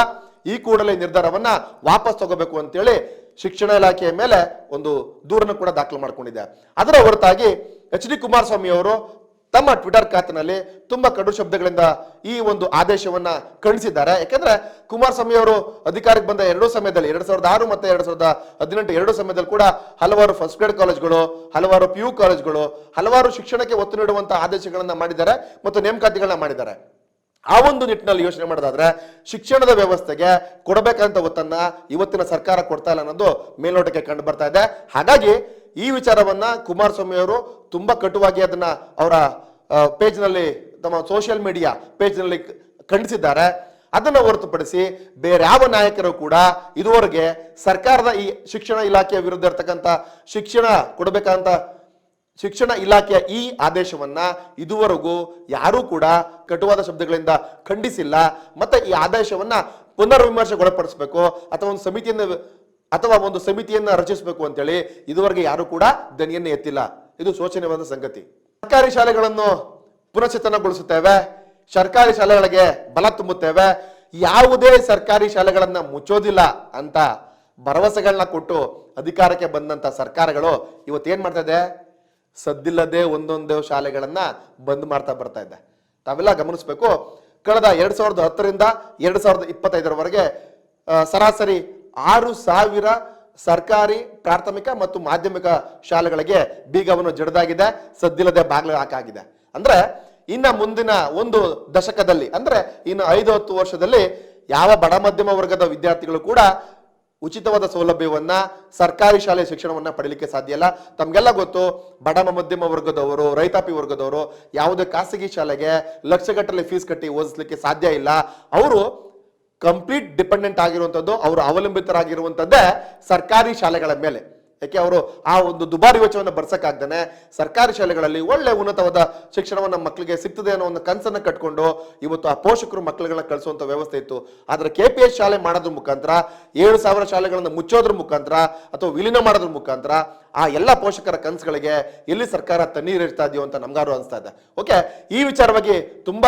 ಈ ಕೂಡಲೇ ನಿರ್ಧಾರವನ್ನ ವಾಪಸ್ ತಗೋಬೇಕು ಅಂತೇಳಿ ಶಿಕ್ಷಣ ಇಲಾಖೆಯ ಮೇಲೆ ಒಂದು ದೂರನ್ನು ಕೂಡ ದಾಖಲು ಮಾಡಿಕೊಂಡಿದೆ. ಅದರ ಹೊರತಾಗಿ ಎಚ್ ಡಿ ಕುಮಾರಸ್ವಾಮಿ ಅವರು ತಮ್ಮ ಟ್ವಿಟರ್ ಖಾತೆನಲ್ಲಿ ತುಂಬಾ ಕಡು ಶಬ್ದಗಳಿಂದ ಈ ಒಂದು ಆದೇಶವನ್ನ ಖಂಡಿಸಿದ್ದಾರೆ. ಯಾಕೆಂದ್ರೆ ಕುಮಾರಸ್ವಾಮಿ ಅವರು ಅಧಿಕಾರಕ್ಕೆ ಬಂದ ಎರಡು ಸಮಯದಲ್ಲಿ, ಎರಡ್ ಸಾವಿರದ ಆರು ಮತ್ತೆ ಎರಡ್ ಸಾವಿರದ ಹದಿನೆಂಟು ಎರಡು ಸಮಯದಲ್ಲಿ ಕೂಡ ಹಲವಾರು ಫಸ್ಟ್ ಗ್ರೇಡ್ ಕಾಲೇಜ್ಗಳು ಹಲವಾರು ಪಿ ಯು ಕಾಲೇಜ್ಗಳು ಹಲವಾರು ಶಿಕ್ಷಣಕ್ಕೆ ಒತ್ತು ನೀಡುವಂತಹ ಆದೇಶಗಳನ್ನ ಮಾಡಿದ್ದಾರೆ ಮತ್ತು ನೇಮಕಾತಿಗಳನ್ನ ಮಾಡಿದ್ದಾರೆ. ಆ ಒಂದು ನಿಟ್ಟಿನಲ್ಲಿ ಯೋಚನೆ ಮಾಡೋದಾದ್ರೆ ಶಿಕ್ಷಣದ ವ್ಯವಸ್ಥೆಗೆ ಕೊಡಬೇಕಂತ ಒತ್ತನ್ನ ಇವತ್ತಿನ ಸರ್ಕಾರ ಕೊಡ್ತಾ ಇಲ್ಲ ಅನ್ನೋದು ಮೇಲ್ನೋಟಕ್ಕೆ ಕಂಡು ಬರ್ತಾ ಇದೆ. ಹಾಗಾಗಿ ಈ ವಿಚಾರವನ್ನ ಕುಮಾರಸ್ವಾಮಿ ಅವರು ತುಂಬಾ ಕಟುವಾಗಿ ಅದನ್ನ ಅವರ ಪೇಜ್ನಲ್ಲಿ ತಮ್ಮ ಸೋಷಿಯಲ್ ಮೀಡಿಯಾ ಪೇಜ್ನಲ್ಲಿ ಖಂಡಿಸಿದ್ದಾರೆ. ಅದನ್ನ ಹೊರತುಪಡಿಸಿ ಬೇರೆ ಯಾವ ನಾಯಕರು ಕೂಡ ಇದುವರೆಗೆ ಸರ್ಕಾರದ ಈ ಶಿಕ್ಷಣ ಇಲಾಖೆಯ ವಿರುದ್ಧ ಇರ್ತಕ್ಕಂಥ ಶಿಕ್ಷಣ ಕೊಡಬೇಕಂತ ಶಿಕ್ಷಣ ಇಲಾಖೆಯ ಈ ಆದೇಶವನ್ನ ಇದುವರೆಗೂ ಯಾರೂ ಕೂಡ ಕಟುವಾದ ಶಬ್ದಗಳಿಂದ ಖಂಡಿಸಿಲ್ಲ. ಮತ್ತೆ ಈ ಆದೇಶವನ್ನ ಪುನರ್ವಿಮರ್ಶೆಗೊಳಪಡಿಸಬೇಕು ಅಥವಾ ಒಂದು ಸಮಿತಿಯನ್ನು ಅಥವಾ ಒಂದು ಸಮಿತಿಯನ್ನ ರಚಿಸಬೇಕು ಅಂತೇಳಿ ಇದುವರೆಗೆ ಯಾರು ಕೂಡ ದನಿಯನ್ನು ಎತ್ತಿಲ್ಲ. ಇದು ಶೋಚನೀಯವಾದ ಸಂಗತಿ. ಸರ್ಕಾರಿ ಶಾಲೆಗಳನ್ನು ಪುನಶ್ಚೇತನಗೊಳಿಸುತ್ತೇವೆ. ಸರ್ಕಾರಿ ಶಾಲೆಗಳಿಗೆ ಬಲ ತುಂಬುತ್ತೇವೆ. ಯಾವುದೇ ಸರ್ಕಾರಿ ಶಾಲೆಗಳನ್ನ ಮುಚ್ಚೋದಿಲ್ಲ ಅಂತ ಭರವಸೆಗಳನ್ನ ಕೊಟ್ಟು ಅಧಿಕಾರಕ್ಕೆ ಬಂದಂತ ಸರ್ಕಾರಗಳು ಇವತ್ತೇನ್ ಮಾಡ್ತಾ ಇದೆ? ಸದ್ದಿಲ್ಲದೆ ಒಂದೊಂದು ಶಾಲೆಗಳನ್ನ ಬಂದ್ ಮಾಡ್ತಾ ಬರ್ತಾ ಇದೆ. ತಾವೆಲ್ಲ ಗಮನಿಸಬೇಕು, ಕಳೆದ ಎರಡ್ ಸಾವಿರದ ಹತ್ತರಿಂದ ಎರಡ್ ಸಾವಿರದ ಇಪ್ಪತ್ತೈದರವರೆಗೆ ಸರಾಸರಿ ಆರು ಸಾವಿರ ಸರ್ಕಾರಿ, ಪ್ರಾಥಮಿಕ ಮತ್ತು ಮಾಧ್ಯಮಿಕ ಶಾಲೆಗಳಿಗೆ ಬೀಗವನ್ನು ಜಡದಾಗಿದೆ, ಸದ್ದಿಲ್ಲದೆ ಬಾಗಿಲು ಹಾಕಾಗಿದೆ. ಅಂದ್ರೆ ಇನ್ನ ಮುಂದಿನ ಒಂದು ದಶಕದಲ್ಲಿ, ಅಂದ್ರೆ ಇನ್ನು ಐದು ಹತ್ತು ವರ್ಷದಲ್ಲಿ ಯಾವ ಬಡ ಮಧ್ಯಮ ವರ್ಗದ ವಿದ್ಯಾರ್ಥಿಗಳು ಕೂಡ ಉಚಿತವಾದ ಸೌಲಭ್ಯವನ್ನ ಸರ್ಕಾರಿ ಶಾಲೆಯ ಶಿಕ್ಷಣವನ್ನ ಪಡೀಲಿಕ್ಕೆ ಸಾಧ್ಯ ಇಲ್ಲ. ತಮಗೆಲ್ಲ ಗೊತ್ತು, ಬಡ ಮಧ್ಯಮ ವರ್ಗದವರು, ರೈತಾಪಿ ವರ್ಗದವರು ಯಾವುದೇ ಖಾಸಗಿ ಶಾಲೆಗೆ ಲಕ್ಷಗಟ್ಟಲೆ ಫೀಸ್ ಕಟ್ಟಿ ಓದಿಸ್ಲಿಕ್ಕೆ ಸಾಧ್ಯ ಇಲ್ಲ. ಅವರು ಕಂಪ್ಲೀಟ್ ಡಿಪೆಂಡೆಂಟ್ ಆಗಿರುವಂಥದ್ದು ಅವರು ಅವಲಂಬಿತರಾಗಿರುವಂಥದ್ದೇ ಸರ್ಕಾರಿ ಶಾಲೆಗಳ ಮೇಲೆ. ಯಾಕೆ ಅವರು ಆ ಒಂದು ದುಬಾರಿ ವೆಚ್ಚವನ್ನು ಬರ್ಸಕ್ಕಾಗ್ದೇ ಸರ್ಕಾರಿ ಶಾಲೆಗಳಲ್ಲಿ ಒಳ್ಳೆ ಉನ್ನತವಾದ ಶಿಕ್ಷಣವನ್ನು ಮಕ್ಕಳಿಗೆ ಸಿಗ್ತದೆ ಅನ್ನೋ ಒಂದು ಕನಸನ್ನು ಕಟ್ಕೊಂಡು ಇವತ್ತು ಆ ಪೋಷಕರು ಮಕ್ಕಳುಗಳನ್ನ ಕಳಿಸುವಂಥ ವ್ಯವಸ್ಥೆ ಇತ್ತು. ಆದರೆ ಕೆ ಪಿ ಎಸ್ ಶಾಲೆ ಮಾಡೋದ್ರ ಮುಖಾಂತರ, ಏಳು ಸಾವಿರ ಶಾಲೆಗಳನ್ನು ಮುಚ್ಚೋದ್ರ ಮುಖಾಂತರ ಅಥವಾ ವಿಲೀನ ಮಾಡೋದ್ರ ಮುಖಾಂತರ ಆ ಎಲ್ಲ ಪೋಷಕರ ಕನಸುಗಳಿಗೆ ಎಲ್ಲಿ ಸರ್ಕಾರ ತಣ್ಣೀರಿರ್ತಾ ಇದೆಯೋ ಅಂತ ನಮ್ಗಾರು ಅನಿಸ್ತಾ ಇದೆ. ಓಕೆ, ಈ ವಿಚಾರವಾಗಿ ತುಂಬ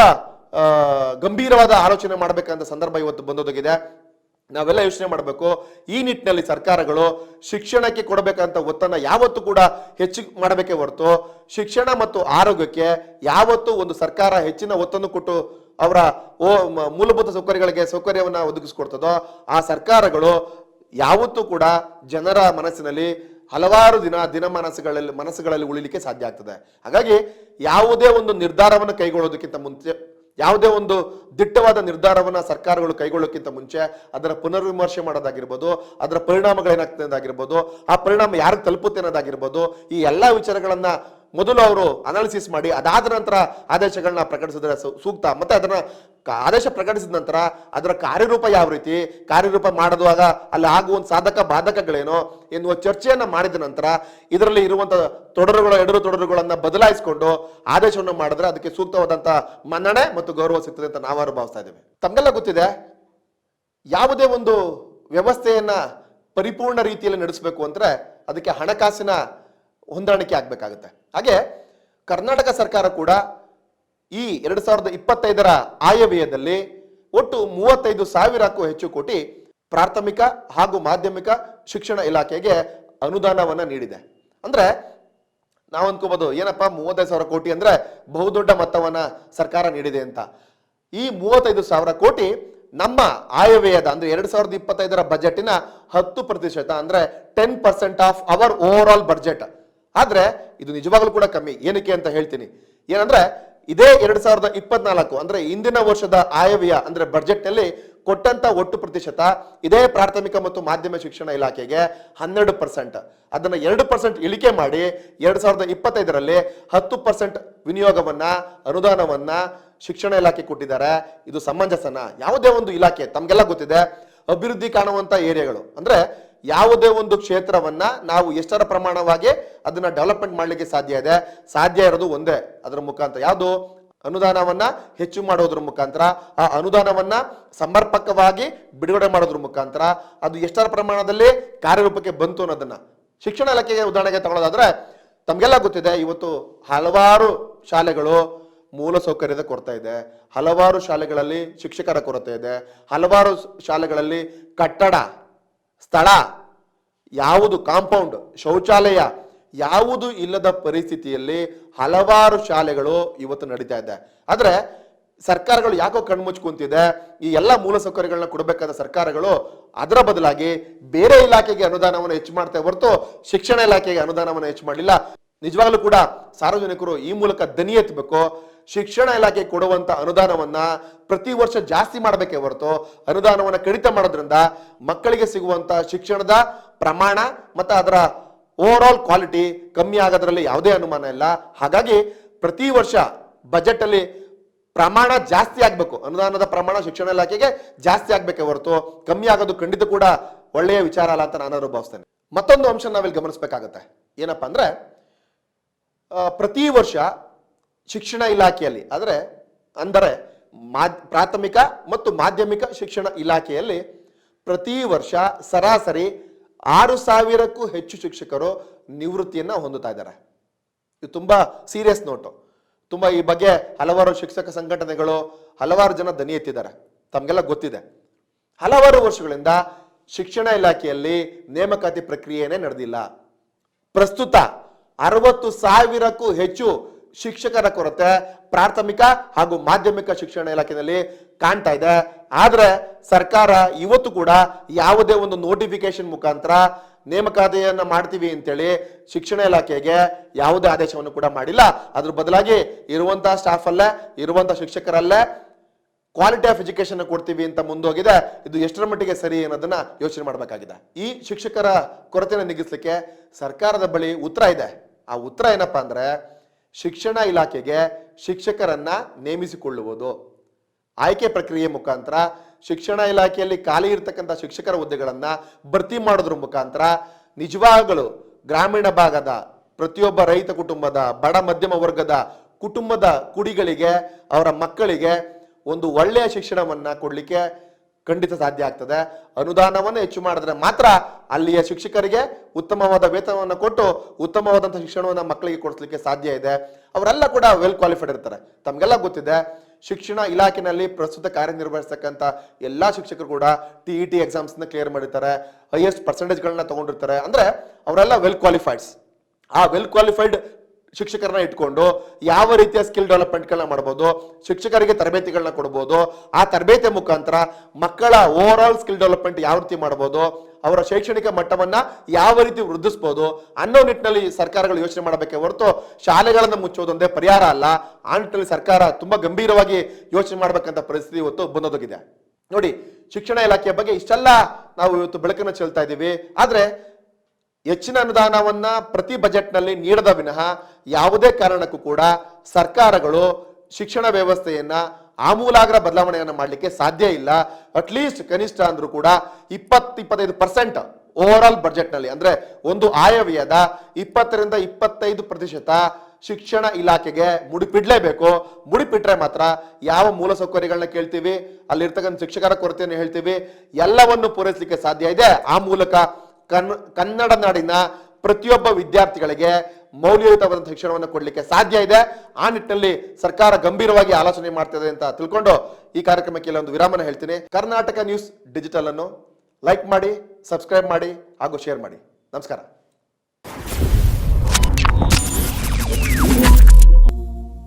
ಗಂಭೀರವಾದ ಆಲೋಚನೆ ಮಾಡಬೇಕಂತ ಸಂದರ್ಭ ಇವತ್ತು ಬಂದೊದಗಿದೆ. ನಾವೆಲ್ಲ ಯೋಚನೆ ಮಾಡಬೇಕು, ಈ ನಿಟ್ಟಿನಲ್ಲಿ ಸರ್ಕಾರಗಳು ಶಿಕ್ಷಣಕ್ಕೆ ಕೊಡಬೇಕಂತ ಒತ್ತನ್ನು ಯಾವತ್ತೂ ಕೂಡ ಹೆಚ್ಚು ಮಾಡಬೇಕೇ ಹೊರತು ಶಿಕ್ಷಣ ಮತ್ತು ಆರೋಗ್ಯಕ್ಕೆ ಯಾವತ್ತೂ ಒಂದು ಸರ್ಕಾರ ಹೆಚ್ಚಿನ ಒತ್ತನ್ನು ಕೊಟ್ಟು ಅವರ ಓ ಮೂಲಭೂತ ಸೌಕರ್ಯಗಳಿಗೆ ಸೌಕರ್ಯವನ್ನು ಒದಗಿಸ್ಕೊಡ್ತದೋ, ಆ ಸರ್ಕಾರಗಳು ಯಾವತ್ತೂ ಕೂಡ ಜನರ ಮನಸ್ಸಿನಲ್ಲಿ ಹಲವಾರು ದಿನ ದಿನಮಾನಸಗಳಲ್ಲಿ ಮನಸ್ಸುಗಳಲ್ಲಿ ಉಳಿಲಿಕ್ಕೆ ಸಾಧ್ಯ ಆಗ್ತದೆ. ಹಾಗಾಗಿ ಯಾವುದೇ ಒಂದು ನಿರ್ಧಾರವನ್ನು ಕೈಗೊಳ್ಳೋದಕ್ಕಿಂತ ಮುಂಚೆ ಯಾವುದೇ ಒಂದು ದಿಟ್ಟವಾದ ನಿರ್ಧಾರವನ್ನು ಸರ್ಕಾರಗಳು ಕೈಗೊಳ್ಳೋಕ್ಕಿಂತ ಮುಂಚೆ ಅದರ ಪುನರ್ವಿಮರ್ಶೆ ಮಾಡೋದಾಗಿರ್ಬೋದು, ಅದರ ಪರಿಣಾಮಗಳೇನಾಗ್ತದೆ ಅನ್ನೋದಾಗಿರ್ಬೋದು ಆ ಪರಿಣಾಮ ಯಾರಿಗೆ ತಲುಪುತ್ತೆ ಅನ್ನೋದಾಗಿರ್ಬೋದು, ಈ ಎಲ್ಲ ವಿಚಾರಗಳನ್ನ ಮೊದಲು ಅವರು ಅನಾಲಿಸಿಸ್ ಮಾಡಿ, ಅದಾದ ನಂತರ ಆದೇಶಗಳನ್ನ ಪ್ರಕಟಿಸಿದ್ರೆ ಸೂಕ್ತ. ಮತ್ತೆ ಅದನ್ನ ಆದೇಶ ಪ್ರಕಟಿಸಿದ ನಂತರ ಅದರ ಕಾರ್ಯರೂಪ ಯಾವ ರೀತಿ, ಕಾರ್ಯರೂಪ ಮಾಡುವಾಗ ಅಲ್ಲಿ ಆಗುವ ಸಾಧಕ ಬಾಧಕಗಳೇನು ಎನ್ನುವ ಚರ್ಚೆಯನ್ನ ಮಾಡಿದ ನಂತರ ಇದರಲ್ಲಿ ಇರುವಂತಹ ತೊಡರುಗಳ, ಎಡರು ತೊಡರುಗಳನ್ನ ಬದಲಾಯಿಸಿಕೊಂಡು ಆದೇಶವನ್ನು ಮಾಡಿದ್ರೆ ಅದಕ್ಕೆ ಸೂಕ್ತವಾದಂತಹ ಮನ್ನಣೆ ಮತ್ತು ಗೌರವ ಸಿಗ್ತದೆ ಅಂತ ನಾವು ಭಾವಿಸ್ತಾ ಇದ್ದೇವೆ. ತಮಗೆಲ್ಲ ಗೊತ್ತಿದೆ? ಯಾವುದೇ ಒಂದು ವ್ಯವಸ್ಥೆಯನ್ನ ಪರಿಪೂರ್ಣ ರೀತಿಯಲ್ಲಿ ನಡೆಸಬೇಕು ಅಂದ್ರೆ ಅದಕ್ಕೆ ಹಣಕಾಸಿನ ಹೊಂದಾಣಿಕೆ ಆಗಬೇಕಾಗುತ್ತೆ. ಹಾಗೆ ಕರ್ನಾಟಕ ಸರ್ಕಾರ ಕೂಡ ಈ ಎರಡು ಸಾವಿರದ ಇಪ್ಪತ್ತೈದರ ಆಯವ್ಯಯದಲ್ಲಿ ಒಟ್ಟು ಮೂವತ್ತೈದು ಸಾವಿರಕ್ಕೂ ಹೆಚ್ಚು ಕೋಟಿ ಪ್ರಾಥಮಿಕ ಹಾಗೂ ಮಾಧ್ಯಮಿಕ ಶಿಕ್ಷಣ ಇಲಾಖೆಗೆ ಅನುದಾನವನ್ನು ನೀಡಿದೆ. ಅಂದ್ರೆ ನಾವು ಅನ್ಕೋಬಹುದು ಏನಪ್ಪ ಮೂವತ್ತೈದು ಸಾವಿರ ಕೋಟಿ ಅಂದ್ರೆ ಬಹುದೊಡ್ಡ ಮೊತ್ತವನ್ನ ಸರ್ಕಾರ ನೀಡಿದೆ ಅಂತ. ಈ ಮೂವತ್ತೈದು ಸಾವಿರ ಕೋಟಿ ನಮ್ಮ ಆಯವ್ಯಯದ ಅಂದ್ರೆ ಎರಡು ಸಾವಿರದ ಇಪ್ಪತ್ತೈದರ ಬಜೆಟಿನ ಹತ್ತು ಪ್ರತಿಶತ ಅಂದ್ರೆ ten percent of our overall budget ಆದ್ರೆ ಇದು ನಿಜವಾಗ್ಲೂ ಕೂಡ ಕಮ್ಮಿ. ಏನಕ್ಕೆ ಅಂತ ಹೇಳ್ತೀನಿ. ಏನಂದ್ರೆ ಇದೇ ಎರಡ್ ಸಾವಿರದ ಇಪ್ಪತ್ನಾಲ್ಕು ಅಂದ್ರೆ ಇಂದಿನ ವರ್ಷದ ಆಯವ್ಯ ಅಂದ್ರೆ ಬಜೆಟ್ ಅಲ್ಲಿ ಕೊಟ್ಟಂತ ಒಟ್ಟು ಪ್ರತಿಶತ ಇದೇ ಪ್ರಾಥಮಿಕ ಮತ್ತು ಮಾಧ್ಯಮ ಶಿಕ್ಷಣ ಇಲಾಖೆಗೆ ಹನ್ನೆರಡು ಪರ್ಸೆಂಟ್ ಅದನ್ನ ಎರಡು ಪರ್ಸೆಂಟ್ ಇಳಿಕೆ ಮಾಡಿ ಎರಡ್ ಸಾವಿರದ ಇಪ್ಪತ್ತೈದರಲ್ಲಿ ಹತ್ತು ಪರ್ಸೆಂಟ್ ವಿನಿಯೋಗವನ್ನ, ಅನುದಾನವನ್ನ ಶಿಕ್ಷಣ ಇಲಾಖೆ ಕೊಟ್ಟಿದ್ದಾರೆ. ಇದು ಸಮಂಜಸನ? ಯಾವುದೇ ಒಂದು ಇಲಾಖೆ, ತಮ್ಗೆಲ್ಲ ಗೊತ್ತಿದೆ, ಅಭಿವೃದ್ಧಿ ಕಾಣುವಂತ ಏರಿಯಾಗಳು. ಅಂದ್ರೆ ಯಾವುದೇ ಒಂದು ಕ್ಷೇತ್ರವನ್ನ ನಾವು ಎಷ್ಟರ ಪ್ರಮಾಣವಾಗಿ ಅದನ್ನ ಡೆವಲಪ್ಮೆಂಟ್ ಮಾಡಲಿಕ್ಕೆ ಸಾಧ್ಯ ಇದೆ? ಸಾಧ್ಯ ಇರೋದು ಒಂದೇ, ಅದರ ಮುಖಾಂತರ. ಯಾವುದು? ಅನುದಾನವನ್ನ ಹೆಚ್ಚು ಮಾಡೋದ್ರ ಮುಖಾಂತರ. ಆ ಅನುದಾನವನ್ನ ಸಮರ್ಪಕವಾಗಿ ಬಿಡುಗಡೆ ಮಾಡೋದ್ರ ಮುಖಾಂತರ. ಅದು ಎಷ್ಟರ ಪ್ರಮಾಣದಲ್ಲಿ ಕಾರ್ಯರೂಪಕ್ಕೆ ಬಂತು ಅನ್ನೋದನ್ನ. ಶಿಕ್ಷಣ ಇಲಾಖೆಗೆ ಉದಾಹರಣೆಗೆ ತಗೊಳ್ಳೋದಾದ್ರೆ ತಮಗೆಲ್ಲ ಗೊತ್ತಿದೆ, ಇವತ್ತು ಹಲವಾರು ಶಾಲೆಗಳು ಮೂಲ ಸೌಕರ್ಯದ ಕೊರತೆ ಇದೆ. ಹಲವಾರು ಶಾಲೆಗಳಲ್ಲಿ ಶಿಕ್ಷಕರ ಕೊರತೆ ಇದೆ. ಹಲವಾರು ಶಾಲೆಗಳಲ್ಲಿ ಕಟ್ಟಡ ಸ್ಥಳ, ಯಾವುದು ಕಾಂಪೌಂಡ್ ಶೌಚಾಲಯ, ಯಾವುದು ಇಲ್ಲದ ಪರಿಸ್ಥಿತಿಯಲ್ಲಿ ಹಲವಾರು ಶಾಲೆಗಳು ಇವತ್ತು ನಡೀತಾ ಇದೆ. ಆದರೆ ಸರ್ಕಾರಗಳು ಯಾಕೋ ಕಣ್ಮುಚ್ಕೊಂತಿದೆ? ಈ ಎಲ್ಲ ಮೂಲಸೌಕರ್ಯಗಳನ್ನ ಕೊಡಬೇಕಾದ ಸರ್ಕಾರಗಳು ಅದರ ಬದಲಾಗಿ ಬೇರೆ ಇಲಾಖೆಗೆ ಅನುದಾನವನ್ನು ಹೆಚ್ಚು ಮಾಡ್ತಾ ಹೊರತು ಶಿಕ್ಷಣ ಇಲಾಖೆಗೆ ಅನುದಾನವನ್ನು ಹೆಚ್ಚು ಮಾಡಲಿಲ್ಲ. ನಿಜವಾಗ್ಲೂ ಕೂಡ ಸಾರ್ವಜನಿಕರು ಈ ಮೂಲಕ ದನಿ ಎತ್ತಬೇಕು. ಶಿಕ್ಷಣ ಇಲಾಖೆ ಕೊಡುವಂತ ಅನುದಾನವನ್ನ ಪ್ರತಿ ವರ್ಷ ಜಾಸ್ತಿ ಮಾಡಬೇಕೇ ಹೊರತು ಅನುದಾನವನ್ನ ಕಡಿತ ಮಾಡೋದ್ರಿಂದ ಮಕ್ಕಳಿಗೆ ಸಿಗುವಂತ ಶಿಕ್ಷಣದ ಪ್ರಮಾಣ ಮತ್ತು ಅದರ ಓವರ್ ಆಲ್ ಕ್ವಾಲಿಟಿ ಕಮ್ಮಿ ಆಗೋದ್ರಲ್ಲಿ ಯಾವುದೇ ಅನುಮಾನ ಇಲ್ಲ. ಹಾಗಾಗಿ ಪ್ರತಿ ವರ್ಷ ಬಜೆಟ್ ಅಲ್ಲಿ ಪ್ರಮಾಣ ಜಾಸ್ತಿ ಆಗಬೇಕು. ಅನುದಾನದ ಪ್ರಮಾಣ ಶಿಕ್ಷಣ ಇಲಾಖೆಗೆ ಜಾಸ್ತಿ ಆಗ್ಬೇಕೆ ಹೊರತು ಕಮ್ಮಿ ಆಗೋದು ಖಂಡಿತ ಕೂಡ ಒಳ್ಳೆಯ ವಿಚಾರ ಅಲ್ಲ ಅಂತ ನಾನು ಅನುಭವಿಸ್ತೇನೆ ಮತ್ತೊಂದು ಅಂಶ ನಾವಿಲ್ಲಿ ಗಮನಿಸಬೇಕಾಗತ್ತೆ. ಏನಪ್ಪಾ ಅಂದ್ರೆ ಪ್ರತಿ ವರ್ಷ ಶಿಕ್ಷಣ ಇಲಾಖೆಯಲ್ಲಿ, ಆದರೆ ಅಂದರೆ ಪ್ರಾಥಮಿಕ ಮತ್ತು ಮಾಧ್ಯಮಿಕ ಶಿಕ್ಷಣ ಇಲಾಖೆಯಲ್ಲಿ ಪ್ರತಿ ವರ್ಷ ಸರಾಸರಿ ಆರು ಸಾವಿರಕ್ಕೂ ಹೆಚ್ಚು ಶಿಕ್ಷಕರು ನಿವೃತ್ತಿಯನ್ನ ಹೊಂದುತ್ತಾ ಇದ್ದಾರೆ. ಇದು ತುಂಬಾ ಸೀರಿಯಸ್ ನೋಟು. ತುಂಬಾ ಈ ಬಗ್ಗೆ ಹಲವಾರು ಶಿಕ್ಷಕ ಸಂಘಟನೆಗಳು ಹಲವಾರು ಜನ ದನಿ ಎತ್ತಿದ್ದಾರೆ. ತಮಗೆಲ್ಲ ಗೊತ್ತಿದೆ. ಹಲವಾರು ವರ್ಷಗಳಿಂದ ಶಿಕ್ಷಣ ಇಲಾಖೆಯಲ್ಲಿ ನೇಮಕಾತಿ ಪ್ರಕ್ರಿಯೆನೇ ನಡೆದಿಲ್ಲ. ಪ್ರಸ್ತುತ ಅರವತ್ತು ಸಾವಿರಕ್ಕೂ ಹೆಚ್ಚು ಶಿಕ್ಷಕರ ಕೊರತೆ ಪ್ರಾಥಮಿಕ ಹಾಗೂ ಮಾಧ್ಯಮಿಕ ಶಿಕ್ಷಣ ಇಲಾಖೆಯಲ್ಲಿ ಕಾಣ್ತಾ ಇದೆ. ಆದರೆ ಸರ್ಕಾರ ಇವತ್ತು ಕೂಡ ಯಾವುದೇ ಒಂದು ನೋಟಿಫಿಕೇಶನ್ ಮುಖಾಂತರ ನೇಮಕಾತಿಯನ್ನು ಮಾಡ್ತೀವಿ ಅಂತೇಳಿ ಶಿಕ್ಷಣ ಇಲಾಖೆಗೆ ಯಾವುದೇ ಆದೇಶವನ್ನು ಕೂಡ ಮಾಡಿಲ್ಲ. ಅದ್ರ ಬದಲಾಗಿ ಇರುವಂತಹ ಸ್ಟಾಫ್ ಅಲ್ಲೇ ಇರುವಂತಹ ಶಿಕ್ಷಕರಲ್ಲೇ ಕ್ವಾಲಿಟಿ ಆಫ್ ಎಜುಕೇಶನ್ ಕೊಡ್ತೀವಿ ಅಂತ ಮುಂದೋಗಿದೆ. ಇದು ಎಷ್ಟರ ಮಟ್ಟಿಗೆ ಸರಿ ಅನ್ನೋದನ್ನ ಯೋಚನೆ ಮಾಡಬೇಕಾಗಿದೆ. ಈ ಶಿಕ್ಷಕರ ಕೊರತೆಯನ್ನು ನಿಗಿಸ್ಲಿಕ್ಕೆ ಸರ್ಕಾರದ ಬಳಿ ಉತ್ತರ ಇದೆ. ಆ ಉತ್ತರ ಏನಪ್ಪಾ ಅಂದ್ರೆ ಶಿಕ್ಷಣ ಇಲಾಖೆಗೆ ಶಿಕ್ಷಕರನ್ನ ನೇಮಿಸಿಕೊಳ್ಳುವುದು. ಆಯ್ಕೆ ಪ್ರಕ್ರಿಯೆ ಮುಖಾಂತರ ಶಿಕ್ಷಣ ಇಲಾಖೆಯಲ್ಲಿ ಖಾಲಿ ಇರತಕ್ಕಂಥ ಶಿಕ್ಷಕರ ಹುದ್ದೆಗಳನ್ನ ಭರ್ತಿ ಮಾಡೋದ್ರ ಮುಖಾಂತರ ನಿಜವಾಗಲು ಗ್ರಾಮೀಣ ಭಾಗದ ಪ್ರತಿಯೊಬ್ಬ ರೈತ ಕುಟುಂಬದ ಬಡ ಮಧ್ಯಮ ವರ್ಗದ ಕುಟುಂಬದ ಕುಡಿಗಳಿಗೆ ಅವರ ಮಕ್ಕಳಿಗೆ ಒಂದು ಒಳ್ಳೆಯ ಶಿಕ್ಷಣವನ್ನ ಕೊಡ್ಲಿಕ್ಕೆ ಖಂಡಿತ ಸಾಧ್ಯ ಆಗ್ತದೆ. ಅನುದಾನವನ್ನು ಹೆಚ್ಚು ಮಾಡಿದ್ರೆ ಮಾತ್ರ ಅಲ್ಲಿಯ ಶಿಕ್ಷಕರಿಗೆ ಉತ್ತಮವಾದ ವೇತನವನ್ನು ಕೊಟ್ಟು ಉತ್ತಮವಾದಂಥ ಶಿಕ್ಷಣವನ್ನು ಮಕ್ಕಳಿಗೆ ಕೊಡಿಸ್ಲಿಕ್ಕೆ ಸಾಧ್ಯ ಇದೆ. ಅವರೆಲ್ಲ ಕೂಡ ವೆಲ್ ಕ್ವಾಲಿಫೈಡ್ ಇರ್ತಾರೆ. ತಮಗೆಲ್ಲ ಗೊತ್ತಿದೆ. ಶಿಕ್ಷಣ ಇಲಾಖೆಯಲ್ಲಿ ಪ್ರಸ್ತುತ ಕಾರ್ಯನಿರ್ವಹಿಸ್ತಕ್ಕಂಥ ಎಲ್ಲ ಶಿಕ್ಷಕರು ಕೂಡ ಟಿ ಇ ಟಿ ಎಕ್ಸಾಮ್ಸ್ನ ಕ್ಲಿಯರ್ ಮಾಡಿರ್ತಾರೆ. ಹೈಯೆಸ್ಟ್ ಪರ್ಸೆಂಟೇಜ್ಗಳನ್ನ ತಗೊಂಡಿರ್ತಾರೆ. ಅಂದ್ರೆ ಅವರೆಲ್ಲ ವೆಲ್ ಕ್ವಾಲಿಫೈಡ್ಸ್ ಆ ವೆಲ್ ಕ್ವಾಲಿಫೈಡ್ ಶಿಕ್ಷಕರನ್ನ ಇಟ್ಕೊಂಡು ಯಾವ ರೀತಿಯ ಸ್ಕಿಲ್ ಡೆವಲಪ್ಮೆಂಟ್ಗಳನ್ನ ಮಾಡ್ಬೋದು, ಶಿಕ್ಷಕರಿಗೆ ತರಬೇತಿಗಳನ್ನ ಕೊಡ್ಬೋದು, ಆ ತರಬೇತಿ ಮುಖಾಂತರ ಮಕ್ಕಳ ಓವರ್ ಆಲ್ ಸ್ಕಿಲ್ ಡೆವಲಪ್ಮೆಂಟ್ ಯಾವ ರೀತಿ ಮಾಡ್ಬೋದು, ಅವರ ಶೈಕ್ಷಣಿಕ ಮಟ್ಟವನ್ನ ಯಾವ ರೀತಿ ವೃದ್ಧಿಸಬಹುದು ಅನ್ನೋ ನಿಟ್ಟಿನಲ್ಲಿ ಸರ್ಕಾರಗಳು ಯೋಚನೆ ಮಾಡಬೇಕೆ ಹೊರತು ಶಾಲೆಗಳನ್ನು ಮುಚ್ಚೋದೊಂದೇ ಪರಿಹಾರ ಅಲ್ಲ. ಆ ನಿಟ್ಟಿನಲ್ಲಿ ಸರ್ಕಾರ ತುಂಬಾ ಗಂಭೀರವಾಗಿ ಯೋಚನೆ ಮಾಡಬೇಕಂತ ಪರಿಸ್ಥಿತಿ ಇವತ್ತು ಬಂದೋದಗಿದೆ. ನೋಡಿ, ಶಿಕ್ಷಣ ಇಲಾಖೆಯ ಬಗ್ಗೆ ಇಷ್ಟೆಲ್ಲ ನಾವು ಇವತ್ತು ಬೆಳಕನ್ನು ಚೆಲ್ತಾ ಇದ್ದೀವಿ. ಆದ್ರೆ ಹೆಚ್ಚಿನ ಅನುದಾನವನ್ನ ಪ್ರತಿ ಬಜೆಟ್ನಲ್ಲಿ ನೀಡದ ವಿನಃ ಯಾವುದೇ ಕಾರಣಕ್ಕೂ ಕೂಡ ಸರ್ಕಾರಗಳು ಶಿಕ್ಷಣ ವ್ಯವಸ್ಥೆಯನ್ನ ಆಮೂಲಾಗ್ರ ಬದಲಾವಣೆಯನ್ನು ಮಾಡಲಿಕ್ಕೆ ಸಾಧ್ಯ ಇಲ್ಲ. ಅಟ್ಲೀಸ್ಟ್ ಕನಿಷ್ಠ ಅಂದ್ರೂ ಕೂಡ ಇಪ್ಪತ್ತು ಇಪ್ಪತ್ತೈದು ಪರ್ಸೆಂಟ್ ಓವರ್ ಆಲ್ ಬಜೆಟ್ನಲ್ಲಿ ಅಂದ್ರೆ ಒಂದು ಆಯವ್ಯಯದ ಇಪ್ಪತ್ತರಿಂದ ಇಪ್ಪತ್ತೈದು ಪ್ರತಿಶತ ಶಿಕ್ಷಣ ಇಲಾಖೆಗೆ ಮುಡಿಪಿಡ್ಲೇಬೇಕು. ಮುಡಿಪಿಟ್ರೆ ಮಾತ್ರ ಯಾವ ಮೂಲಸೌಕರ್ಯಗಳನ್ನ ಕೇಳ್ತೀವಿ, ಅಲ್ಲಿರ್ತಕ್ಕಂಥ ಶಿಕ್ಷಕರ ಕೊರತೆಯನ್ನು ಹೇಳ್ತೀವಿ, ಎಲ್ಲವನ್ನು ಪೂರೈಸಲಿಕ್ಕೆ ಸಾಧ್ಯ ಇದೆ. ಆ ಮೂಲಕ ಕನ್, ಕನ್ನಡ ನಾಡಿನ ಪ್ರತಿಯೊಬ್ಬ ವಿದ್ಯಾರ್ಥಿಗಳಿಗೆ ಮೌಲ್ಯಯುತವಾದಂತಹ ಶಿಕ್ಷಣವನ್ನು ಕೊಡಲಿಕ್ಕೆ ಸಾಧ್ಯ ಇದೆ. ಆ ನಿಟ್ಟಿನಲ್ಲಿ ಸರ್ಕಾರ ಗಂಭೀರವಾಗಿ ಆಲೋಚನೆ ಮಾಡ್ತಿದೆ ಅಂತ ತಿಳ್ಕೊಂಡು ಈ ಕಾರ್ಯಕ್ರಮಕ್ಕೆ ಒಂದು ವಿರಾಮನ ಹೇಳ್ತೀನಿ. ಕರ್ನಾಟಕ ನ್ಯೂಸ್ ಡಿಜಿಟಲ್ ಅನ್ನು ಲೈಕ್ ಮಾಡಿ, ಸಬ್ಸ್ಕ್ರೈಬ್ ಮಾಡಿ ಹಾಗೂ ಶೇರ್ ಮಾಡಿ. ನಮಸ್ಕಾರ.